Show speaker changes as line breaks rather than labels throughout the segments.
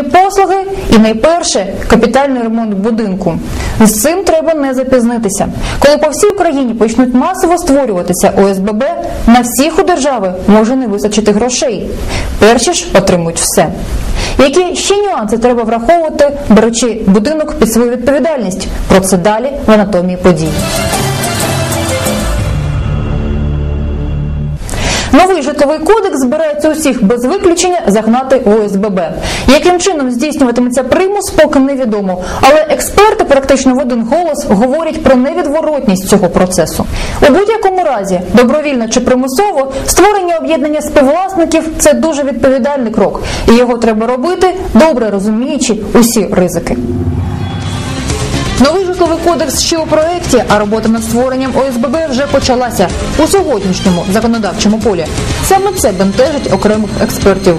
Послуги і найперше капітальний ремонт будинку. З цим треба не запізнитися. Коли по всій Україні почнуть масово створюватися ОСББ, на всіх у держави може не вистачити грошей. Перші ж отримують все. Які ще нюанси треба враховувати, беручи будинок під свою відповідальність? Про це далі в анатомії подій. Новий житловий кодекс збирається усіх без виключення загнати в ОСББ. Яким чином здійснюватиметься примус, поки невідомо. Але експерти практично в один голос говорять про невідворотність цього процесу. У будь-якому разі, добровільно чи примусово, створення об'єднання співвласників це дуже відповідальний крок, і його треба робити, добре розуміючи усі ризики. Житловий кодекс ще у проєкті, а робота над створенням ОСББ вже почалася у сьогоднішньому законодавчому полі. Саме це бентежить окремих експертів.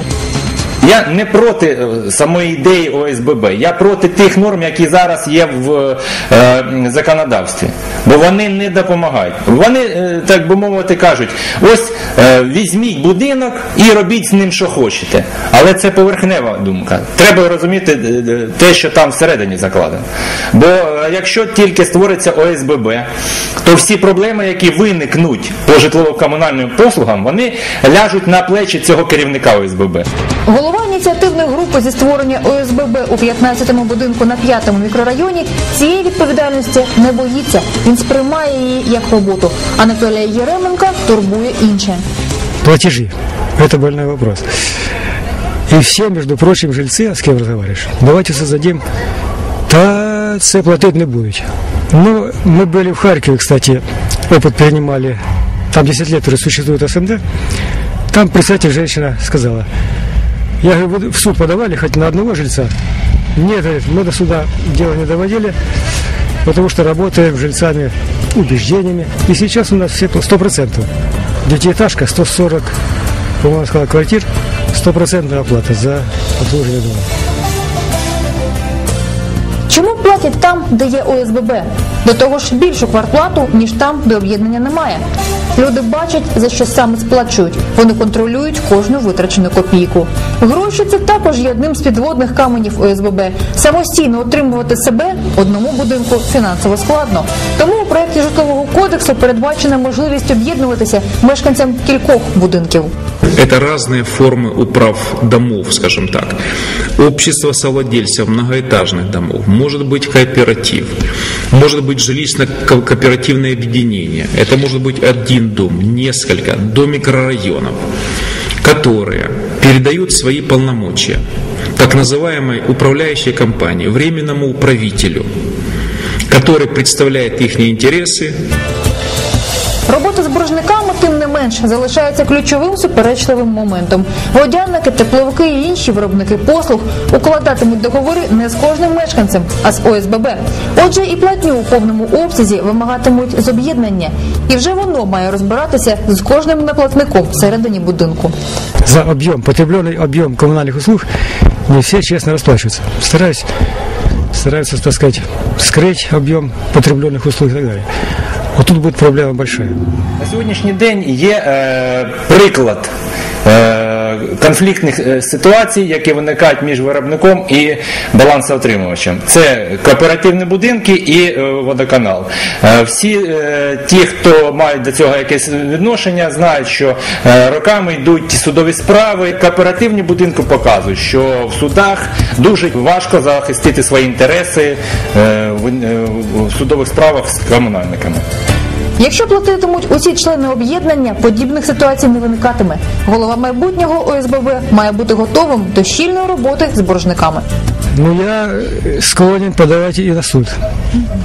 Я не проти е, самої ідеї ОСББ, я проти тих норм, які зараз є в е, законодавстві, бо вони не допомагають. Вони, е, так би мовити, кажуть: ось е, візьміть будинок і робіть з ним, що хочете. Але це поверхнева думка. Треба розуміти е, е, те, що там всередині закладено. Бо якщо тільки створиться ОСББ, то всі проблеми, які виникнуть по житлово-комунальним послугам, вони ляжуть на плечі цього керівника ОСББ.
Голова ініціативної групи зі створення ОСББ у 15-му будинку на 5-му мікрорайоні цієї відповідальності не боїться. Він сприймає її як роботу. Анатолія Єременка турбує інше.
платежи. Это больной вопрос. И все, между прочим, жильцы, а с кем разговариваешь, давайте создадим, та це платить не будуть. Ну, мы были в Харькове, кстати, опыт перенимали, там 10 лет уже существует СМД, там представитель женщина сказала, я говорю, вы в суд подавали хоть на одного жильца? Нет, говорит, мы до суда дело не доводили, потому что работаем с жильцами убеждениями. И сейчас у нас все по 100%. Детиэтажка 140, по-моему, сказала, квартир, стопроцентная оплата за обслуживание дома.
Чому платять там, де є ОСББ? До того ж більшу квартплату, ніж там, де об'єднання немає. Люди бачать, за що саме сплачують. Вони контролюють кожну витрачену копійку. Гроші це також є одним з підводних каменів ОСББ. Самостійно утримувати себе одному будинку фінансово складно. Тому у проєкті житлового кодексу передбачена можливість об'єднуватися мешканцям кількох будинків.
Это разные формы управ домов, скажем так. Общество совладельцев многоэтажных домов, может быть кооператив, может быть жилищно-кооперативное объединение. Это может быть один дом, несколько, до микрорайонов, которые передают свои полномочия так называемой управляющей компании, временному управителю, который представляет их интересы,
Робота з боржниками, тим не менш, залишається ключовим суперечливим моментом. Водянники, тепловики і інші виробники послуг укладатимуть договори не з кожним мешканцем, а з ОСББ. Отже, і платню у повному обсязі вимагатимуть з об'єднання, і вже воно має розбиратися з кожним наплатником всередині будинку.
За объем, потребленный объем коммунальных услуг не все честно расплачиваются. Стараюсь, стараются, так сказать, скрыть объем потребленных услуг и так далее. Вот тут будет проблема большая.
На сьогоднішній день є е, приклад е, конфліктних е, ситуацій, які виникають між виробником і балансоотримувачем. Це кооперативні будинки і е, водоканал. Е, всі ті, хто мають до цього якесь відношення, знають, що роками йдуть судові справи. Кооперативні будинки показують, що в судах дуже важко захистити свої інтереси в судових справах з комунальниками.
Якщо платитимуть усі члени об'єднання, подібних ситуацій не виникатиме. Голова майбутнього ОСББ має бути готовим до щільної роботи з боржниками.
Ну, я э, склонен подавать и на суд.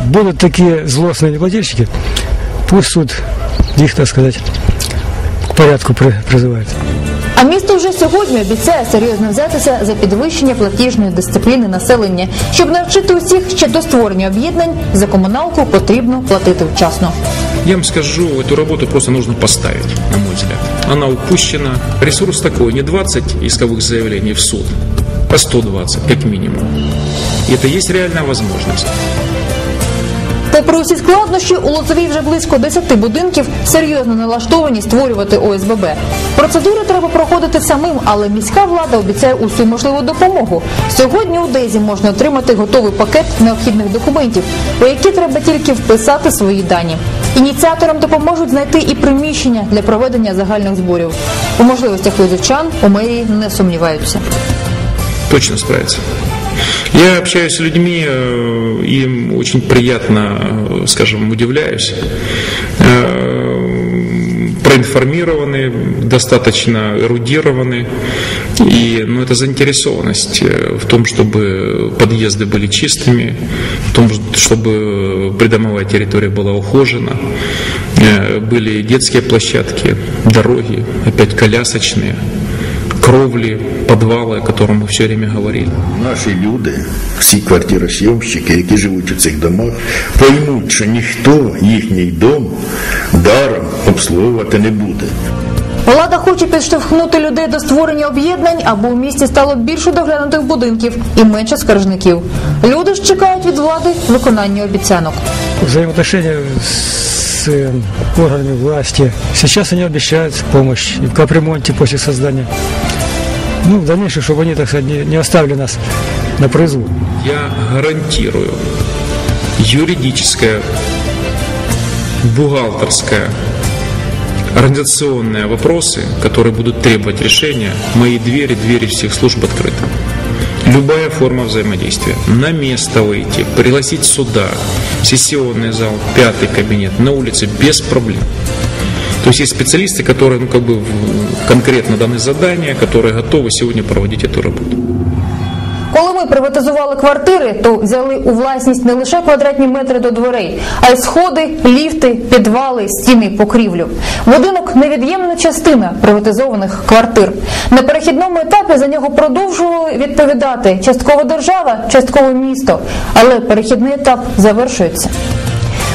Будут такие злостные неплательщики, пусть суд их, так сказать, к порядку при- призывает.
А місто вже сьогодні обіцяє серйозно взятися за підвищення платіжної дисципліни населення. Щоб навчити усіх ще до створення об'єднань, за комуналку потрібно платити вчасно.
Я вам скажу, эту работу просто нужно поставить, на мой взгляд. Она упущена. Ресурс такой, не 20 исковых заявлений в суд, а 120, как минимум. И это есть реальная возможность.
Поки Попри усі складнощі, у Лозовій вже близько 10 будинків серйозно налаштовані створювати ОСББ. Процедури треба проходити самим, але міська влада обіцяє усю можливу допомогу. Сьогодні у Дезі можна отримати готовий пакет необхідних документів, у які треба тільки вписати свої дані. Ініціаторам допоможуть знайти і приміщення для проведення загальних зборів. У можливостях лозівчан у мерії не сумніваються.
точно справиться. Я общаюсь с людьми, э, им очень приятно, э, скажем, удивляюсь. Проинформированы, достаточно эрудированы. И ну, это заинтересованность э, в том, чтобы подъезды были чистыми, в том, чтобы придомовая территория была ухожена, Э, были детские площадки, дороги, опять колясочные, кровли, подвалы, о котором мы все время говорили.
Наші люди, всі квартиросйомщики, які живуть у цих домах, поймуть, що ніхто їхній дом даром обслуговувати не буде.
Влада хоче підштовхнути людей до створення об'єднань, аби у місті стало більше доглянутих будинків і менше скаржників. Люди ж чекають від влади виконання обіцянок.
взаимоотношения с э, органами власти. Сейчас они обещают помощь и в капремонте после создания. Ну, в дальнейшем, чтобы они, так сказать, не, не оставили нас на произвол.
Я гарантирую юридическое, бухгалтерское, организационные вопросы, которые будут требовать решения, мои двери, двери всех служб открыты. Любая форма взаимодействия. На место выйти, пригласить сюда, сессионный зал, пятый кабинет, на улице, без проблем. То есть есть специалисты, которые ну, как бы в- конкретно даны задания, которые готовы сегодня проводить эту работу.
Коли ми приватизували квартири, то взяли у власність не лише квадратні метри до дверей, а й сходи, ліфти, підвали, стіни, покрівлю. Будинок невід'ємна частина приватизованих квартир. На перехідному етапі за нього продовжували відповідати частково держава, частково місто. Але перехідний етап завершується.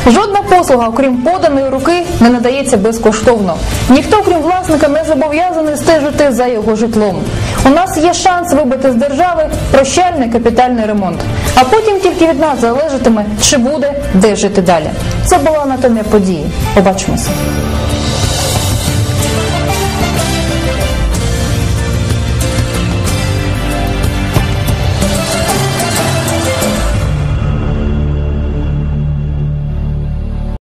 Жодна послуга, окрім поданої руки, не надається безкоштовно. Ніхто, крім власника, не зобов'язаний стежити за його житлом. У нас є шанс вибити з держави прощальний капітальний ремонт. А потім тільки від нас залежатиме, чи буде де жити далі. Це була анатомія події. Побачимося.